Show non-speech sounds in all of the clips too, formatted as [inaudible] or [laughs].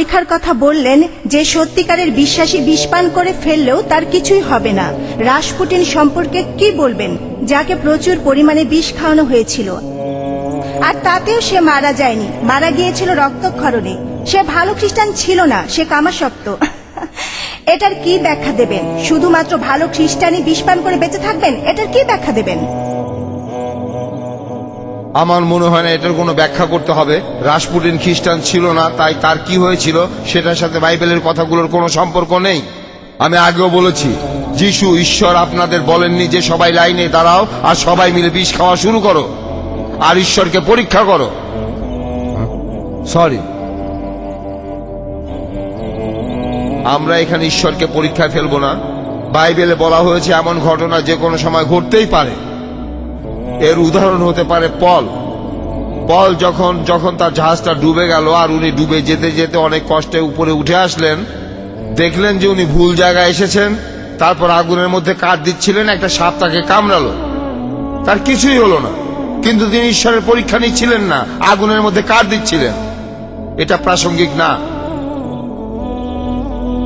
পরীক্ষার কথা বললেন যে সত্যিকারের বিশ্বাসী বিষপান করে ফেললেও তার কিছুই হবে না। রাসপুটিন সম্পর্কে কি বলবেন? যাকে প্রচুর পরিমাণে বিষ খাওয়ানো হয়েছিল। আর তাতেও সে মারা যায়নি। মারা গিয়েছিল রক্তক্ষরণে। সে ভালো খ্রিস্টান ছিল না, সে কামাসক্ত। [laughs] এটার কি ব্যাখ্যা দেবেন? শুধুমাত্র ভালো খ্রিস্টানই বিষপান করে বেঁচে থাকবেন? এটার কি ব্যাখ্যা দেবেন? আমার মনে হয় না এটার কোনো ব্যাখ্যা করতে হবে। রাসপুটিন খ্রিস্টান ছিল না, তাই তার কি হয়েছিল সেটার সাথে বাইবেলের কথাগুলোর কোনো সম্পর্ক নেই। আমি আগেও বলেছি, যিশু ঈশ্বর আপনাদের বলেননি যে সবাই লাইনে দাঁড়াও আর সবাই মিলে বিষ খাওয়া শুরু করো আর ঈশ্বরকে পরীক্ষা করো। সরি। আমরা এখানে ঈশ্বরকে পরীক্ষায় ফেলব না। বাইবেলে বলা হয়েছে এমন ঘটনা যে কোনো সময় ঘটতেই পারে। এর উদাহরণ হতে পারে পল। পল যখন যখন তার জাহাজটা ডুবে গেল আর উনি ডুবে যেতে যেতে অনেক কষ্টে উপরে উঠে আসলেন, দেখলেন যে উনি ভুল জায়গায় এসেছেন, তারপর আগুনের মধ্যে কাঠ দিচ্ছিলেন, একটা সাপ তাকে কামড়ালো। তার কিছুই হলো না, কিন্তু তিনি ঈশ্বরের পরীক্ষা নিচ্ছিলেন না, আগুনের মধ্যে কাঠ দিচ্ছিলেন। এটা প্রাসঙ্গিক না।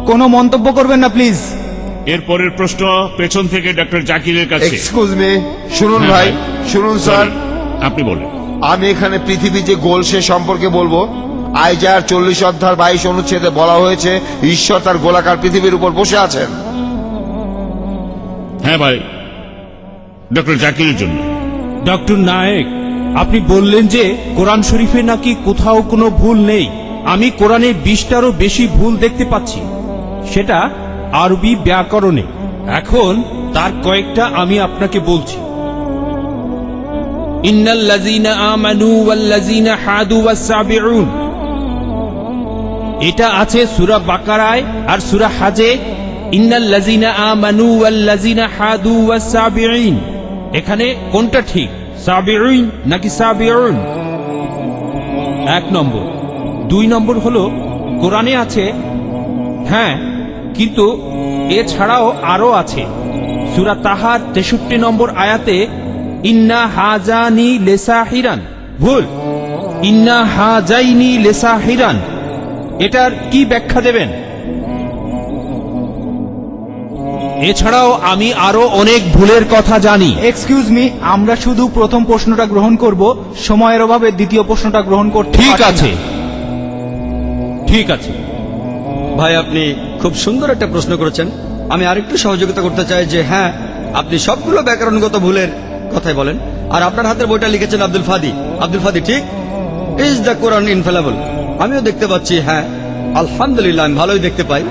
কোনো মন্তব্য করবেন না, প্লিজ। এর পরের প্রশ্ন পেছন থেকে ডক্টর জাকিরের কাছে। এক্সকিউজ মি শুনুন হ্যাঁ, ভাই ভাই। শুনুন স্যার। আপনি বলেন। আমি এখানে পৃথিবী যে গোল সে সম্পর্কে বলব। আইজার চল্লিশ অধ্যায় বাইশ অনুচ্ছেদে বলা হয়েছে ঈশ্বর তার গোলাকার পৃথিবীর উপর বসে আছেন। হ্যাঁ ভাই ডক্টর জাকিরের জন্য। ডক্টর নায়েক আপনি বললেন যে কোরআন শরীফে নাকি কোথাও কোনো ভুল নেই। আমি কোরআনে বিশটারও বেশি ভুল দেখতে পাচ্ছি। সেটা আরবি ব্যাকরণে। এখন তার কয়েকটা আমি আপনাকে বলছি। এটা আছে সুরা বাকারায় আর সুরা হাজে। এখানে কোনটা ঠিক? নাকি এক নম্বর। দুই নম্বর হলো, কোরআনে আছে হ্যাঁ কিন্তু এছাড়াও আরও আছে। সুরা তাহার তেষট্টি নম্বর আয়াতে ইন্না হাজানি লেসা হিরান ভুল। ইন্না হাজাইনি লেসা হিরান এটার কি ব্যাখ্যা দেবেন? এছাড়াও আমি আরও অনেক ভুলের কথা জানি। এক্সকিউজ মি আমরা শুধু প্রথম প্রশ্নটা গ্রহণ করব সময়ের অভাবে দ্বিতীয় প্রশ্নটা গ্রহণ করতে ঠিক আছে। ঠিক আছে। ভাই আপনি খুব সুন্দর একটা প্রশ্ন করেছেন। আমি আরেকটু সহযোগিতা করতে চাই যে হ্যাঁ আপনি সবগুলো ব্যাকরণগত ভুলের কথাই বলেন। আর আপনার হাতের বইটা লিখেছেন আব্দুল ফাদি। আব্দুল ফাদি ঠিক? ইজ দ্য কোরআন ইনফেলাবল আমিও দেখতে পাচ্ছি হ্যাঁ। আলহামদুলিল্লাহ, আমি ভালোই দেখতে পাই।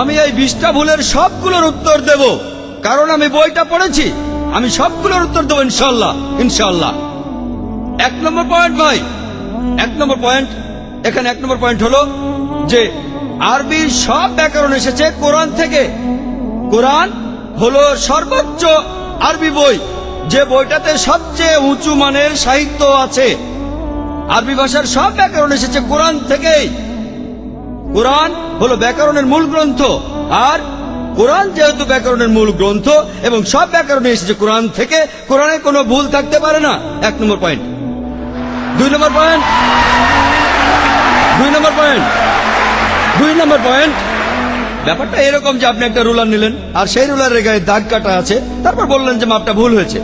আমি এই বিশটা ভুলের সবগুলোর উত্তর দেব। কারণ আমি বইটা পড়েছি। আমি সবগুলোর উত্তর দেবো ইনশাল্লাহ ইনশাল্লাহ এক নম্বর পয়েন্ট ভাই, এক নম্বর পয়েন্ট এখানে এক নম্বর পয়েন্ট হলো যে আরবির সব ব্যাকরণ এসেছে কোরআন থেকে। কোরআন হলো সর্বোচ্চ আরবি বই, যে বইটাতে সবচেয়ে উঁচু মানের সাহিত্য আছে। আরবি ভাষার সব ব্যাকরণ এসেছে কোরআন থেকেই। কোরআন হলো ব্যাকরণের মূল গ্রন্থ, আর কোরআন যেহেতু ব্যাকরণের মূল গ্রন্থ এবং সব ব্যাকরণে এসেছে কোরআন থেকে কোরআনে কোনো ভুল থাকতে পারে না। এক নম্বর পয়েন্ট। দুই নম্বর পয়েন্ট। দুই নম্বর পয়েন্ট। দুই নম্বর পয়েন্ট। ব্যাপারটা এরকম যে আপনি একটা রুলার নিলেন, আর সেই রুলারের গায়ে দাগ কাটা আছে, তারপর বললেন যে মাপটা ভুল হয়েছে।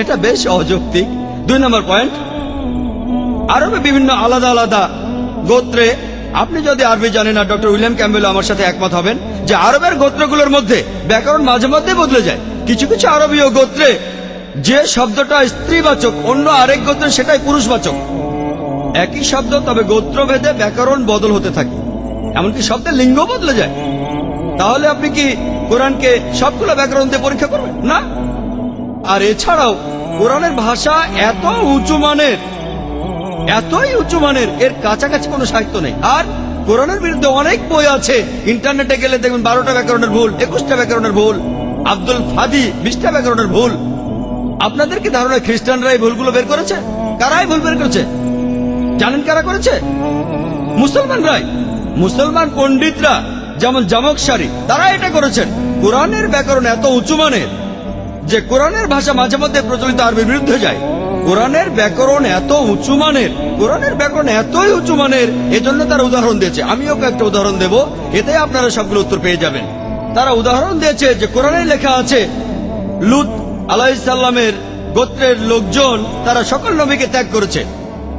এটা বেশ অযৌক্তিক। দুই নম্বর পয়েন্ট। আরবে বিভিন্ন আলাদা আলাদা গোত্রে আপনি যদি আরবি জানেন না ডক্টর উইলিয়াম ক্যাম্বেল আমার সাথে একমত হবেন যে আরবের গোত্রগুলোর মধ্যে ব্যাকরণ মাঝে মধ্যে বদলে যায়। কিছু কিছু আরবীয় গোত্রে যে শব্দটা স্ত্রীবাচক, অন্য আরেক গোত্রে সেটাই পুরুষবাচক। একই শব্দ, তবে গোত্রভেদে ব্যাকরণ বদল হতে থাকে। এমনকি শব্দের লিঙ্গ বদলে যায়। তাহলে আপনি কি কোরআনকে সবগুলো ব্যাকরণ দিয়ে পরীক্ষা করবেন? না। আর এছাড়াও কোরআনের ভাষা এত উঁচু মানের এতই উঁচু মানের, এর কাছাকাছি কোনো সাহিত্য নেই। আর কোরআনের বিরুদ্ধে অনেক বই আছে। ইন্টারনেটে গেলে দেখবেন বারোটা ব্যাকরণের ভুল একুশটা ব্যাকরণের ভুল, আব্দুল ফাদি বিশটা ব্যাকরণের ভুল। আপনাদের কি ধারণা খ্রিস্টানরা এই ভুলগুলো বের করেছে? কারাই ভুল বের করেছে? জানেন কারা করেছে? মুসলমানরাই। মুসলমান পণ্ডিতরা, যেমন জামক সারি, তারা এটা করেছেন। কোরআনের ব্যাকরণ এত উঁচু মানের যে কোরআনের ভাষা মাঝে মধ্যে প্রচলিত আরবির বিরুদ্ধে যায়। কোরআনের ব্যাকরণ এত উঁচু মানের, কোরআনের ব্যাকরণ এতই উঁচু মানের, এজন্য তারা উদাহরণ দিয়েছে। আমিও কয়েকটা উদাহরণ দেব, এতে আপনারা সবগুলো উত্তর পেয়ে যাবেন। তারা উদাহরণ দিয়েছে যে কোরআনে লেখা আছে, লুত আলাইসাল্লামের গোত্রের লোকজন তারা সকল নবীকে ত্যাগ করেছে।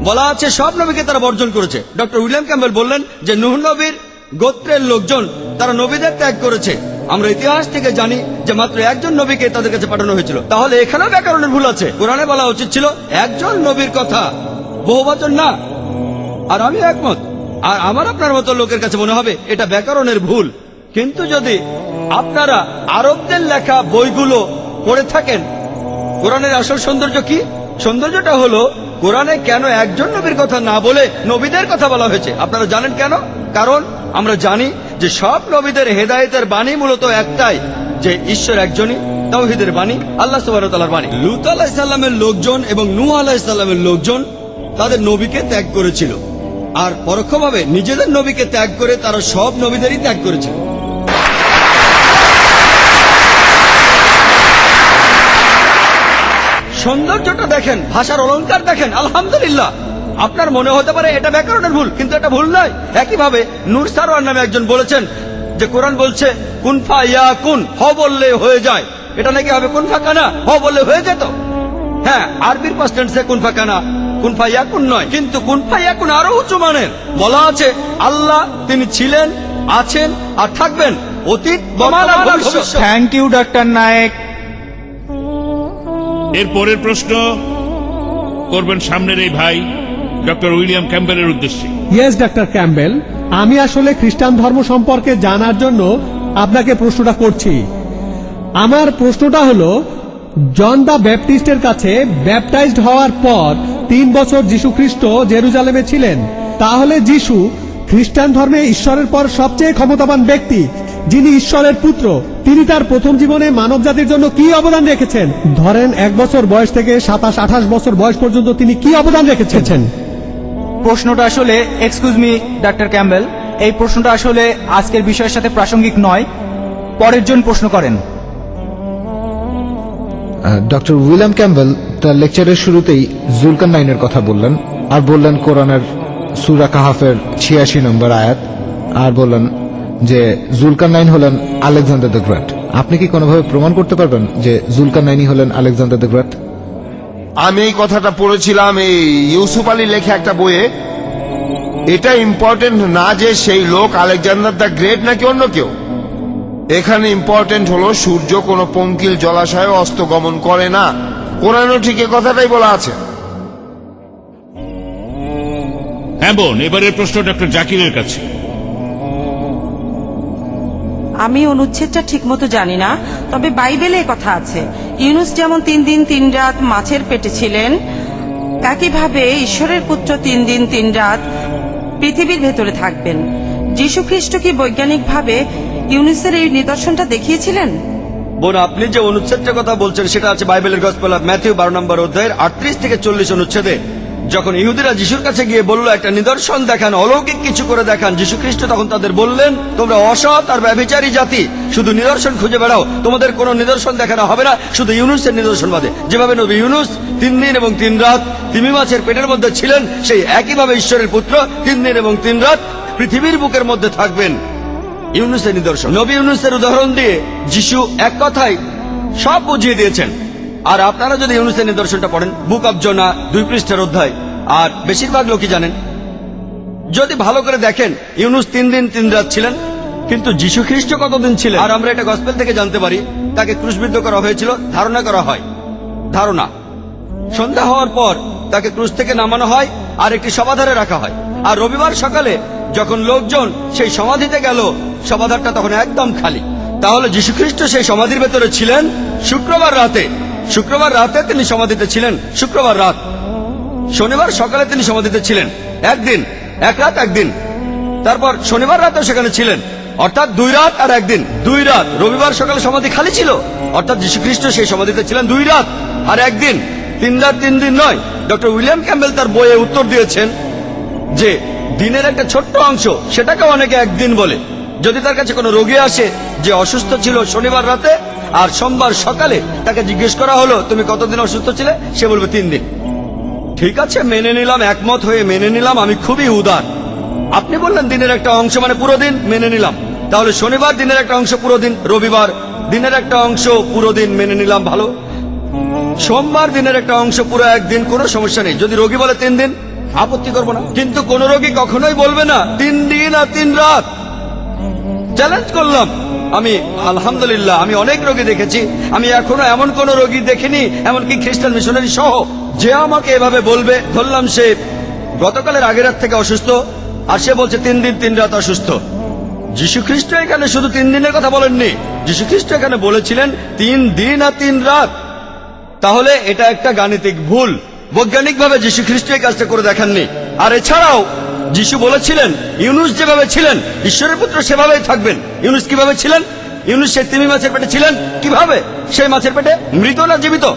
বলা আছে সব নবীকে তারা বর্জন করেছে। ডক্টর উইলিয়াম ক্যাম্বেল বললেন যে নুহ নবীর গোত্রের লোকজন তারা নবীদের ত্যাগ করেছে। আমরা ইতিহাস থেকে জানি যে মাত্র একজন নবীকে তাদের কাছে পাঠানো হয়েছিল। তাহলে এখানেও ব্যাকরণের ভুল আছে। কোরআনে বলা উচিত ছিল, একজন নবীর কথা বহু বচন না। আর আমি একমত। আর আমার আপনার মতো লোকের কাছে মনে হবে, এটা ব্যাকরণের ভুল। কিন্তু যদি আপনারা আরবদের লেখা বইগুলো পড়ে থাকেন, কোরআনের আসল সৌন্দর্য কি? সৌন্দর্যটা হলো, কোরআনে কেন একজন নবীর কথা না বলে নবীদের কথা বলা হয়েছে? আপনারা জানেন কেন? কারণ আমরা জানি যে সব নবীদের হেদায়েতের বাণী মূলত একটাই, যে ঈশ্বর একজনই, তাওহিদের বাণী, আল্লাহ সুবাহতালার বাণী। লুত আলাহিসাল্লামের লোকজন এবং নূ আলাহিসাল্লামের লোকজন তাদের নবীকে ত্যাগ করেছিল। আর পরোক্ষভাবে নিজেদের নবীকে ত্যাগ করে তারা সব নবীদেরই ত্যাগ করেছিল। সৌন্দর্যটা দেখেন, ভাষার অলংকার দেখেন, আলহামদুলিল্লাহ। আপনার মনে হতে পারে এটা ব্যাকরণের ভুল কিন্তু এটা ভুল নয়। একইভাবে নূর সারোয়ার নামে একজন বলেছেন যে কোরআন বলছে কুনফা ইয়া কুন হ বললে হয়ে যায়। এটা নাকি হবে কুনফা কানা? হ বললে হয়ে যেত। হ্যাঁ আরবির পাস্ট টেন্সে কুনফা কানা কুনফা ইয়াকুন নয় কিন্তু কুনফা ইয়াকুন আরও উঁচু মানের। বলা আছে আল্লাহ তিনি ছিলেন আছেন আর থাকবেন অতীত থ্যাংক ইউ ডাক্তার নায়েক এর পরের প্রশ্ন করবেন সামনের এই ভাই। ডক্টর উইলিয়াম ক্যাম্বেলের উদ্দেশ্যে। ইয়েস ডাক্তার ক্যাম্বেল আমি আসলে খ্রিস্টান ধর্ম সম্পর্কে জানার জন্য আপনাকে প্রশ্নটা করছি। আমার প্রশ্নটা হলো জন দা ব্যাপটিস্টের কাছে ব্যাপটাইজড হওয়ার পর তিন বছর যীশু খ্রিস্ট জেরুজালেমে ছিলেন। তাহলে যীশু খ্রিস্টান ধর্মে ঈশ্বরের পর সবচেয়ে ক্ষমতাবান ব্যক্তি, যিনি ঈশ্বরের পুত্র, তিনি তার প্রথম জীবনে মানব জাতির জন্য কি অবদান রেখেছেন? ধরেন এক বছর বয়স থেকে সাতাশ আঠাশ বছর বয়স পর্যন্ত তিনি কি অবদান রেখেছেন? প্রশ্নটা আসলে এক্সকিউজ মি ডাক্তার ক্যাম্বেল এই প্রশ্নটা আসলে আজকের বিষয়ের সাথে প্রাসঙ্গিক নয়, পরের জন প্রশ্ন করেন। ডক্টর উইলিয়াম ক্যাম্বেল তার লেকচারের শুরুতেই জুলকান নাইনের কথা বললেন, আর বললেন কোরআনের সুরা কাহাফের ছিয়াশি নম্বর আয়াত, আর বললেন যে জুলকান নাইন হলেন আলেকজান্ডার দ্য গ্রেট। আপনি কি কোনোভাবে প্রমাণ করতে পারবেন যে জুলকান নাইনই হলেন আলেকজান্ডার দ্য গ্রেট? আমি এই কথাটা পড়েছিলাম এই ইউসুফ আলী লেখা একটা বইয়ে। এটা ইম্পর্টেন্ট না যে সেই লোক আলেকজান্ডার দ্য গ্রেট নাকি অন্য কেউ। এখানে ইম্পর্টেন্ট হলো সূর্য কোনো পঙ্কিল জলাশয়ে অস্ত গমন করে না। কোরআনও ঠিক এ কথাটাই বলা আছে। হ্যাঁ বোন, এবারের প্রশ্ন ডক্টর জাকিরের কাছে। আমি অনুচ্ছেদটা ঠিকমতো জানি না, তবে বাইবেলে কথা আছে। ইউনুস যেমন তিন দিন তিন রাত মাছের পেটে ছিলেন, একইভাবে ঈশ্বরের পুত্র তিন দিন তিন রাত পৃথিবীর ভেতরে থাকবেন। যীশু খ্রিস্ট কি বৈজ্ঞানিকভাবে ইউনুসের এই নিদর্শনটা দেখিয়েছিলেন? বোন, আপনি যে অনুচ্ছেদটার কথা বলছেন, সেটা আছে বাইবেলের গসপেল ম্যাথিউ বারো নম্বর অধ্যায়ের আটত্রিশ থেকে চল্লিশ অনুচ্ছেদে। যখন ইহুদিরা যিশুর কাছে গিয়ে বলল, একটা নিদর্শন দেখান, অলৌকিক কিছু করে দেখান। যীশু খ্রিস্ট তখন তাদের বললেন, তোমরা অসৎ আর ব্যভিচারী জাতি, শুধু নিদর্শন খুঁজে বেড়াও। তোমাদের কোনো নিদর্শন দেখানো হবে না, শুধু ইউনুসের নিদর্শন বাদে। যেভাবে নবী ইউনুস তিন দিন এবং তিন রাত তিমি মাছের পেটের মধ্যে ছিলেন, সেই একইভাবে ঈশ্বরের পুত্র তিন দিন এবং তিন রাত পৃথিবীর বুকের মধ্যে থাকবেন ইউনুসের নিদর্শন। নবী ইউনুসের উদাহরণ দিয়ে যিশু এক কথায় সব বুঝিয়ে দিয়েছেন। আর আপনারা যদি ইউনুসের নিদর্শনটা পড়েন, বুক অব জোনা দুই পৃষ্ঠের অধ্যায়, আর বেশিরভাগ লোকই জানেন। যদি ভালো করে দেখেন, ইউনুস তিন দিন তিন রাত ছিলেন, কিন্তু যীশু খ্রিস্ট কতদিন ছিলেন? আর আমরা এটা গসপেল থেকে জানতে পারি, তাকে ক্রুশবিদ্ধ করা হয়েছিল, ধারণা করা হয়। ধারণা। সন্ধ্যা হওয়ার পর তাকে ক্রুশ থেকে নামানো হয়, আর একটি সমাধারে রাখা হয়। আর রবিবার সকালে যখন লোকজন সেই সমাধিতে গেল সমাধারটা তখন একদম খালি। তাহলে যীশুখ্রিস্ট সেই সমাধির ভেতরে ছিলেন শুক্রবার রাতে। শুক্রবার রাতে তিনি সমাধিতে ছিলেন। শুক্রবার রাত। শনিবার সকালে তিনি সমাধিতে ছিলেন। একদিন, এক রাত, একদিন। তারপর শনিবার রাতেও সেখানে ছিলেন। অর্থাৎ দুই রাত আর একদিন। দুই রাত। রবিবার সকালে সমাধি খালি ছিল। অর্থাৎ যীশুখ্রিস্ট সেই সমাধিতে ছিলেন দুই রাত আর একদিন। তিন রাত, তিন দিন নয়। ডক্টর উইলিয়াম ক্যাম্বেল তার বইয়ে উত্তর দিয়েছেন যে, দিনের একটা ছোট্ট অংশ সেটাকে অনেকে একদিন বলে। যদি তার কাছে কোনো রোগী আসে যে অসুস্থ ছিল শনিবার রাতে আর সোমবার সকালে তাকে জিজ্ঞেস করা হলো, তুমি কতদিন অসুস্থ ছিলে? সে বলবে, তিন দিন। ঠিক আছে, মেনে নিলাম, একমত হয়ে মেনে নিলাম, আমি খুবই উদার। আপনি বললেন দিনের একটা অংশ মানে পুরো দিন? মেনে নিলাম। তাহলে শনিবার দিনের একটা অংশ পুরো দিন, রবিবার দিনের একটা অংশ পুরো দিন মেনে নিলাম, ভালো? সোমবার দিনের একটা অংশ পুরো একদিন, কোনো সমস্যা নেই। যদি রোগী বলে তিন দিন, আপত্তি করব না। কিন্তু কোন রোগী কখনোই বলবে না, তিন দিন আর তিন রাত। চ্যালেঞ্জ করলাম। আমি, আলহামদুলিল্লাহ, আমি অনেক রোগী দেখেছি। আমি এখনও এমন কোন রোগী দেখিনি, এমনকি খ্রিস্টান মিশনারি সহ। যে আমাকে এভাবে বলবে, ধরলাম সে গতকালের আগের রাত থেকে অসুস্থ, আর সে বলছে তিন দিন, তিন রাত অসুস্থ। যীশু খ্রিস্ট এখানে শুধু তিন দিনের কথা বলেননি। যীশু খ্রিস্ট এখানে বলেছিলেন, তিন দিন আর তিন রাত। তাহলে এটা একটা গাণিতিক ভুল। বৈজ্ঞানিকভাবে যীশু খ্রিস্ট এই কাজটা করে দেখাননি। আর এছাড়াও যীশু বলেছিলেন, ইউনুস যেভাবে ছিলেন, ঈশ্বরের পুত্র সেভাবেই থাকবেন। ইউনুস কীভাবে ছিলেন? ইউনুস সেই তিমি মাছের পেটে ছিলেন। কীভাবে? সেই মাছের পেটে মৃত না জীবিত?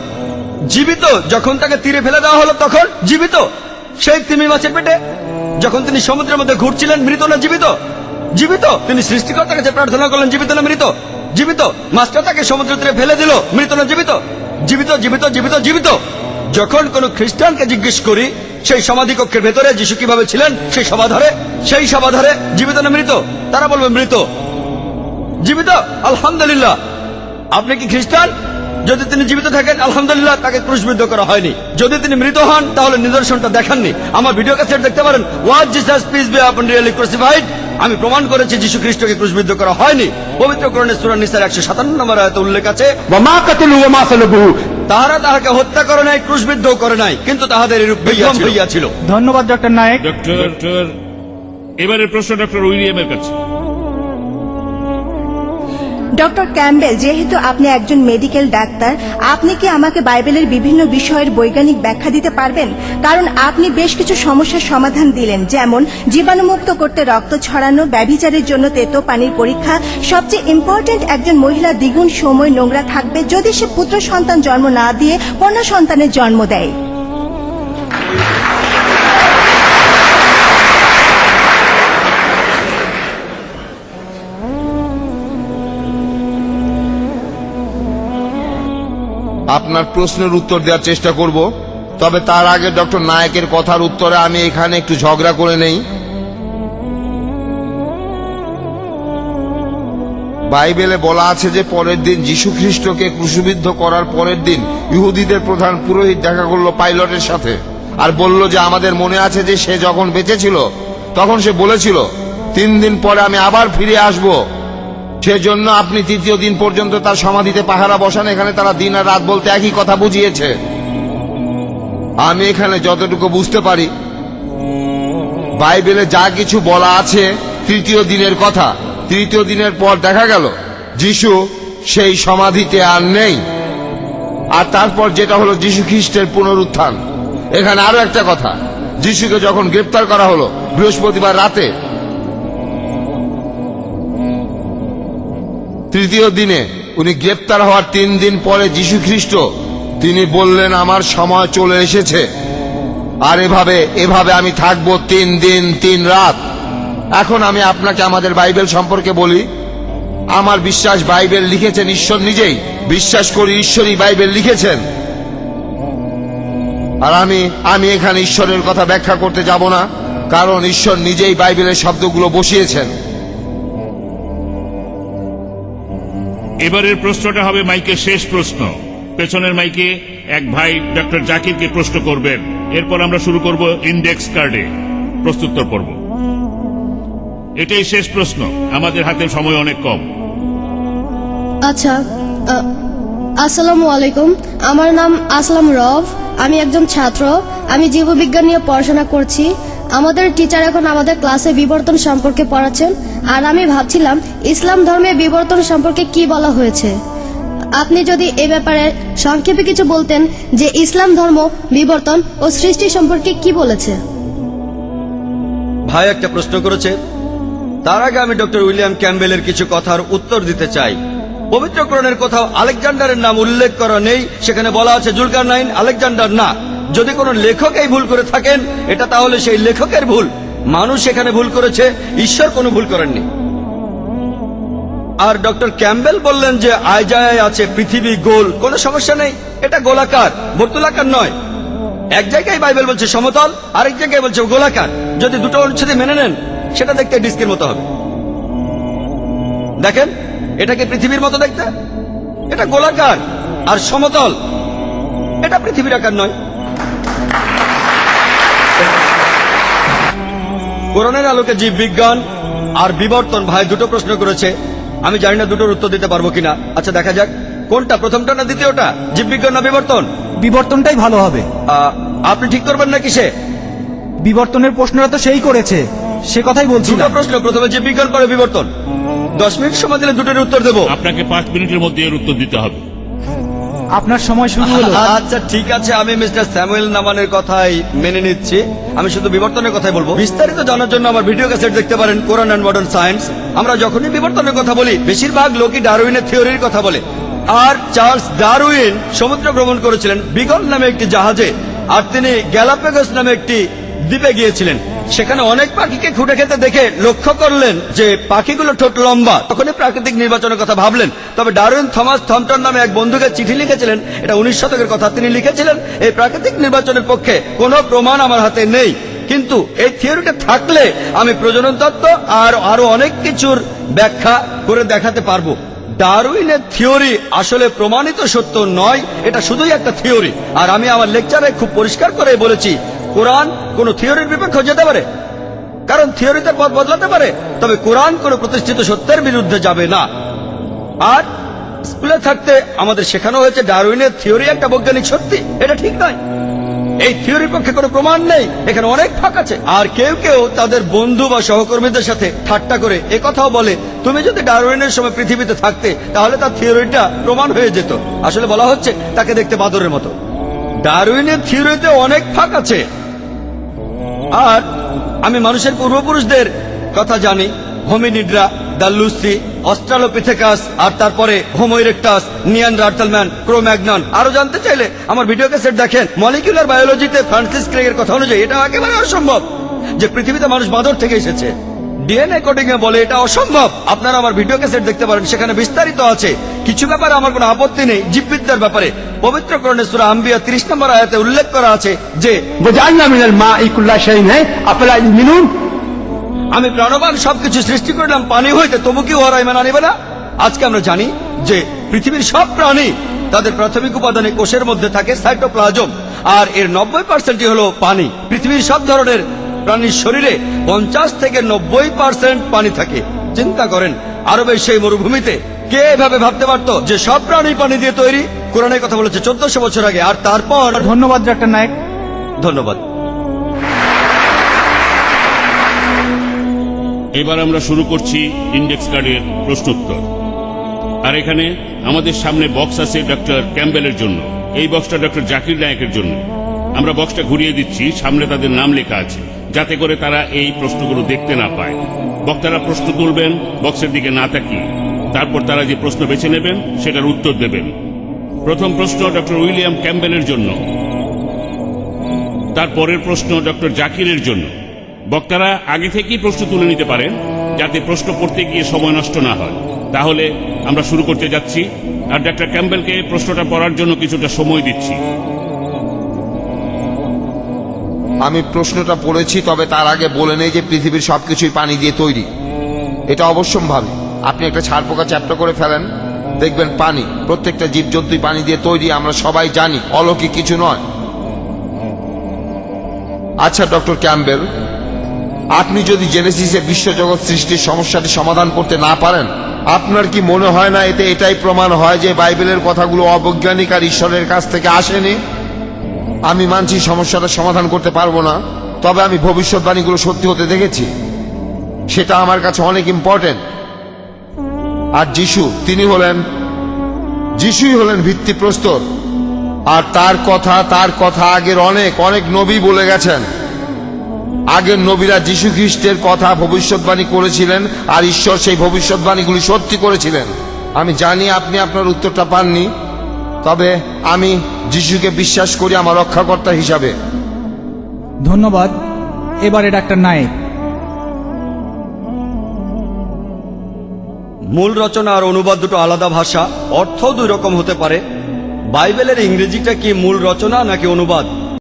জীবিত যখন তাকে তীরে ফেলে দেওয়া হলো, তখন জীবিত। সেই তিমি মাছের পেটে যখন তিনি সমুদ্রের মধ্যে ঘুরছিলেন, মৃত না জীবিত? জীবিত। তিনি সৃষ্টিকর্তার কাছে প্রার্থনা করলেন, জীবিত না মৃত? জীবিত। মাছটা তাকে সমুদ্র তীরে ফেলে দিল, মৃত না জীবিত? জীবিত জীবিত জীবিত জীবিত। যখন কোন খ্রিস্টানকে জিজ্ঞেস করি সেই সমাধি কক্ষের ভেতরে যিশু কীভাবে ছিলেন, সেই সমাধারে সেই সমাধারে জীবিত না মৃত? তারা বলবে মৃত। জীবিত? আলহামদুলিল্লাহ। আপনি কি খ্রিস্টান? যদি তিনি জীবিত থাকেন, আলহামদুলিল্লাহ, তাকে ক্রুশবিদ্ধ করা হয়নি। যদি তিনি মৃত হন, তাহলে নিদর্শনটা দেখাননি। আমার ভিডিও ক্যাসেট দেখতে পারেন। Was Jesus peace be upon really crucified আমি প্রমাণ করেছি, যিশু খ্রিস্টকে ক্রুশবিদ্ধ করা হয়নি। পবিত্র করণের সুরান নিসার একশো সাতান্ন নম্বর আয়তে উল্লেখ আছে তাহারা তাহাকে হত্যা করে নাই ক্রুশবিদ্ধ করে নাই কিন্তু তাহাদের এরূপ বিক্রম হইয়াছিল ধন্যবাদ ডক্টর নায়ক। ডক্টর এবারের প্রশ্ন ডক্টর উইলিয়ামের কাছে। ডক্টর ক্যাম্বেল যেহেতু আপনি একজন মেডিকেল ডাক্তার, আপনি কি আমাকে বাইবেলের বিভিন্ন বিষয়ের বৈজ্ঞানিক ব্যাখ্যা দিতে পারবেন? কারণ আপনি বেশ কিছু সমস্যার সমাধান দিলেন, যেমন জীবাণুমুক্ত করতে রক্ত ছড়ানো, ব্যভিচারের জন্য তেতো পানির পরীক্ষা, সবচেয়ে ইম্পর্ট্যান্ট একজন মহিলা দ্বিগুণ সময় নোংরা থাকবে যদি সে পুত্র সন্তান জন্ম না দিয়ে কন্যা সন্তানের জন্ম দেয়। আপনার প্রশ্নের উত্তর দেওয়ার চেষ্টা করব। তবে তার আগে ডক্টর নায়কের কথার উত্তরে আমি এখানে একটু ঝগড়া করে নেই। বাইবেলে বলা আছে যে পরের দিন যীশু খ্রিস্টকে ক্রুশবিদ্ধ করার পরের দিন ইহুদিদের প্রধান পুরোহিত দেখা করল পাইলটের সাথে আর বলল যে আমাদের মনে আছে যে সে যখন বেঁচে ছিল তখন সে বলেছিল, তিন দিন পরে আমি আবার ফিরে আসব। সেজন্য আপনি তৃতীয় দিন পর্যন্ত তার সমাধিতে পাহারা বসান, এখানে তারা দিন আর রাত বলতে একই কথা বুঝিয়েছে। আমি এখানে যতটুকু বুঝতে পারি, বাইবেলে যা কিছু বলা আছে তৃতীয় দিনের কথা। তৃতীয় দিনের পর দেখা গেল, যিশু সেই সমাধিতে আর নেই। আর তারপর যেটা হলো যিশু খ্রিস্টের পুনরুত্থান। এখানে আরও একটা কথা, যিশুকে যখন গ্রেপ্তার করা হলো বৃহস্পতিবার রাতে তৃতীয় দিনে উনি গ্রেপ্তার হওয়ার তিন দিন পরে যীশু খ্রিস্ট তিনি বললেন, আমার সময় চলে এসেছে। আর এভাবে এভাবে আমি থাকব তিন দিন, তিন রাত। এখন আমি আপনাকে আমাদের বাইবেল সম্পর্কে বলি। আমার বিশ্বাস বাইবেল লিখেছেন ঈশ্বর নিজেই। বিশ্বাস করি ঈশ্বরই বাইবেল লিখেছেন। আর আমি আমি এখানে ঈশ্বরের কথা ব্যাখ্যা করতে যাব না, কারণ ঈশ্বর নিজেই বাইবেলের শব্দগুলো বসিয়েছেন। এবারের প্রশ্নটা হবে মাইকের শেষ প্রশ্ন। পেছনের মাইকে এক ভাই ডক্টর জাকিরকে প্রশ্ন করবেন। এরপর আমরা শুরু করব ইন্ডেক্স কার্ডে প্রস্তুত্তর পর্ব। এটাই শেষ প্রশ্ন। আমাদের হাতে সময় অনেক কম। আচ্ছা আসসালামু আলাইকুম। আমার নাম আসলাম রব। আমি একজন ছাত্র। আমি জীববিজ্ঞান নিয়ে পড়াশোনা করছি। আমাদের টিচার এখন আমাদের ক্লাসে বিবর্তন সম্পর্কে পড়াচ্ছেন। আর আমি ভাবছিলাম, ইসলাম ধর্মে বিবর্তন সম্পর্কে কি বলা হয়েছে? আপনি যদি এ ব্যাপারে সংক্ষেপে কিছু বলতেন যে ইসলাম ধর্ম, বিবর্তন ও সৃষ্টি সম্পর্কে কি বলেছে। ভাই একটা প্রশ্ন করেছে। তার আগে আমি ডক্টর উইলিয়াম ক্যাম্বেলের কিছু কথার উত্তর দিতে চাই। পবিত্রকরণের কোথাও আলেকজান্ডারের নাম উল্লেখ করা নেই। সেখানে বলা আছে জুলকার নাইন আলেকজান্ডার না। যদি কোনো লেখক এই ভুল করে থাকেন, এটা তাহলে সেই লেখকের ভুল। মানুষ এখানে ভুল করেছে, ঈশ্বর কোনো ভুল করেননি। আর ডক্টর ক্যাম্বেল বললেন যে আয়জায় আছে, পৃথিবী গোল, কোনো সমস্যা নেই। এটা গোলাকার, বর্তুলাকার নয়। এক জায়গায় বাইবেল বলছে সমতল, আরেক জায়গায় বলছে গোলাকার। যদি দুটো অনুচ্ছেদে মেনে নেন, সেটা দেখতে ডিস্কের মতো হবে। দেখেন এটাকে পৃথিবীর মতো দেখতে? এটা গোলাকার, আর সমতল। এটা পৃথিবীর আকার নয়। কোরআনের আলোকে জীব বিজ্ঞান আর বিবর্তন ভাই দুটো প্রশ্ন করেছে। আমি জানি না দুটোর উত্তর দিতে পারব কিনা। আচ্ছা দেখা যাক। কোনটা প্রথমটা না দ্বিতীয়টা? জীব বিজ্ঞান না বিবর্তন? বিবর্তনটাই ভালো হবে। আহ, আপনি ঠিক করবেন না কিসে বিবর্তনের প্রশ্নটা তো সেই করেছে। সে কথাই দুটো বলছিলাম প্রশ্ন প্রথমে জীব বিজ্ঞান পরে বিবর্তন। দশ মিনিট সময় দিলে দুটোর উত্তর দেবো। আপনাকে পাঁচ মিনিটের মধ্যে এর উত্তর দিতে হবে। আপনার সময় শুরু হলো। আচ্ছা ঠিক আছে, আমি মিস্টার স্যামুয়েল নামানের কথাই মেনে নিচ্ছি। আমি শুধু বিবর্তনের কথাই বলব। বিস্তারিত জানার জন্য আমার ভিডিও ক্যাসেট দেখতে পারেন কোরআন অ্যান্ড মডার্ন সায়েন্স আমরা যখনই বিবর্তনের কথা বলি, বেশিরভাগ লোকই ডারউইনের থিওরির কথা বলে। আর চার্লস ডারউইন সমুদ্র ভ্রমণ করেছিলেন বিগল নামে একটি জাহাজে, আর তিনি গ্যালাপেগস নামে একটি দ্বীপে গিয়েছিলেন। সেখানে অনেক পাখিকে খুঁটে খেতে দেখে লক্ষ্য করলেন যে পাখিগুলো ঠোঁট লম্বা। তখনই প্রাকৃতিক নির্বাচনের কথা ভাবলেন। তবে ডারউইন থমাস থমটন নামে এক বন্ধুকে চিঠি লিখেছিলেন। এটা উনিশ শতকের কথা তিনি লিখেছিলেন। এই প্রাকৃতিক নির্বাচনের পক্ষে কোনো প্রমাণ আমার হাতে নেই। কিন্তু এই থিওরিটা থাকলে আমি প্রজনন তত্ত্ব আর আরও অনেক কিছুর ব্যাখ্যা করে দেখাতে পারব। ডারউইনের থিওরি আসলে প্রমাণিত সত্য নয়, এটা শুধুই একটা থিওরি। আর আমি আমার লেকচারে খুব পরিষ্কার করে বলেছি কোরআন কোন থিওরির বিপক্ষে যেতে পারে। কারণ থিওরিতে পথ বদলাতে পারে, তবে কোরআন কোন প্রতিষ্ঠিত সত্যের বিরুদ্ধে যাবে না। আর স্কুলে থাকতে আমাদের শেখানো হয়েছে ডারউইনের থিওরি একটা বৈজ্ঞানিক সত্যি, এটা ঠিক নয়। এই থিওরির পক্ষে কোনো প্রমাণ নেই, এখানে অনেক ফাঁক আছে। আর কেউ কেউ তাদের বন্ধু বা সহকর্মীদের সাথে ঠাট্টা করে এ কথাও বলে, তুমি যদি ডারউইনের সময় পৃথিবীতে থাকতে, তাহলে তার থিওরিটা প্রমাণ হয়ে যেত। আসলে বলা হচ্ছে তাকে দেখতে বাদরের মতো। ডারউইনের থিওরিতে অনেক ফাঁক আছে। আর আমি মানুষের পূর্বপুরুষদের কথা জানি। হোমিনিড্রা দাল্লুসি অস্ট্রালোপিথেকাস, আর তারপরে হোমোইরেক্টাস, নিয়ান রার্টালম্যান ক্রোম্যাগনন। আরও জানতে চাইলে আমার ভিডিও ক্যাসেট দেখেন। মলিকুলার বায়োলজিতে ফ্রান্সিস ক্রেগের কথা অনুযায়ী এটা একেবারে অসম্ভব যে পৃথিবীতে মানুষ বাঁদর থেকে এসেছে। ডিএনএ কোডিং এ বলে এটা অসম্ভব। আপনারা আমার ভিডিও ক্যাসেট দেখতে পারেন, সেখানে বিস্তারিত আছে। কিছু ব্যাপারে আমার কোনো আপত্তি নেই, জীববিদ্যার ব্যাপারে। পবিত্র করণে সুরা আম্বিয়া তিরিশ নম্বর আয়াতে উল্লেখ করা আছে যে মা ইকুল্লা শাহিন হ্যাঁ আপনারা মিনুন আমি প্রাণবান, সবকিছু সৃষ্টি করলাম পানি হইতে, তবু কি ওরা ইমান আনিবে না? আজকে আমরা জানি যে, পৃথিবীর সব প্রাণী তাদের প্রাথমিক উপাদানে কোষের মধ্যে থাকে সাইটোপ্লাজম, আর এর নব্বই পার্সেন্টই হলো পানি। পৃথিবীর সব ধরনের প্রাণীর শরীরে পঞ্চাশ থেকে নব্বই পার্সেন্ট পানি থাকে। চিন্তা করেন আরবের সেই মরুভূমিতে কে এভাবে ভাবতে পারতো যে সব প্রাণী পানি দিয়ে তৈরি? কোরআনের কথা বলেছে চোদ্দশো বছর আগে। আর তারপর ধন্যবাদ ডাক্তার নায়ক। ধন্যবাদ। এবার আমরা শুরু করছি ইন্ডেক্স কার্ডের প্রশ্নোত্তর। আর এখানে আমাদের সামনে বক্স আছে ডক্টর ক্যাম্বেলের জন্য। এই বক্সটা ডক্টর জাকির নায়কের জন্য। আমরা বক্সটা ঘুরিয়ে দিচ্ছি সামনে তাদের নাম লেখা আছে। যাতে করে তারা এই প্রশ্নগুলো দেখতে না পায়। বক্তারা প্রশ্ন তুলবেন, বক্সের দিকে না তাকিয়ে। তারপর তারা যে প্রশ্ন বেছে নেবেন, সেটার উত্তর দেবেন। প্রথম প্রশ্ন ডক্টর উইলিয়াম ক্যাম্বেলের জন্য। তার পরের প্রশ্ন ডক্টর জাকিরের জন্য। বক্তারা আগে থেকেই প্রশ্ন তুলে নিতে পারেন, যাতে প্রশ্ন করতে গিয়ে সময় নষ্ট না হয়। তাহলে আমরা শুরু করতে যাচ্ছি, আর ডক্টর ক্যাম্বেলকে প্রশ্নটা পড়ার জন্য কিছুটা সময় দিচ্ছি। আমি প্রশ্নটা পড়েছি, তবে তার আগে বলে নেই যে পৃথিবীর সবকিছুই পানি দিয়ে তৈরি। এটা অবশ্যম্ভাবী। আপনি একটা ছাড় পোকা চ্যাপ্টা করে ফেলেন, দেখবেন পানি, প্রত্যেকটা জীবজন্তুই পানি দিয়ে তৈরি, আমরা সবাই জানি, অলৌকিক কিছু নয়। আচ্ছা ডক্টর ক্যাম্বেল, আপনি যদি জেনেসিসে বিশ্বজগৎ সৃষ্টির সমস্যাটি সমাধান করতে না পারেন, আপনার কি মনে হয় না এতে এটাই প্রমাণ হয় যে বাইবেলের কথাগুলো অবৈজ্ঞানিক আর ঈশ্বরের কাছ থেকে আসেনি? আমি মানছি সমস্যাটা সমাধান করতে পারব না, তবে আমি ভবিষ্যৎবাণীগুলো সত্যি হতে দেখেছি। সেটা আমার কাছে অনেক ইম্পর্টেন্ট আর যিশু, তিনি হলেন, যিশুই হলেন ভিত্তিপ্রস্তর। আর তার কথা তার কথা আগের অনেক অনেক নবী বলে গেছেন। আগের নবীরা যিশু খ্রিস্টের কথা ভবিষ্যৎবাণী করেছিলেন, আর ঈশ্বর সেই ভবিষ্যৎবাণীগুলি সত্যি করেছিলেন। আমি জানি আপনি আপনার উত্তরটা পাননি। তবে আমি যিশুকে বিশ্বাস করি আমার রক্ষাকর্তা হিসাবে। ধন্যবাদ। এবারে ডাক্তার নায়ক। মূল রচনা আর অনুবাদ দুটো আলাদা ভাষা অর্থ দুই রকম হতে পারে। বাইবেলের ইংরেজিটা কি মূল রচনা নাকি অনুবাদ?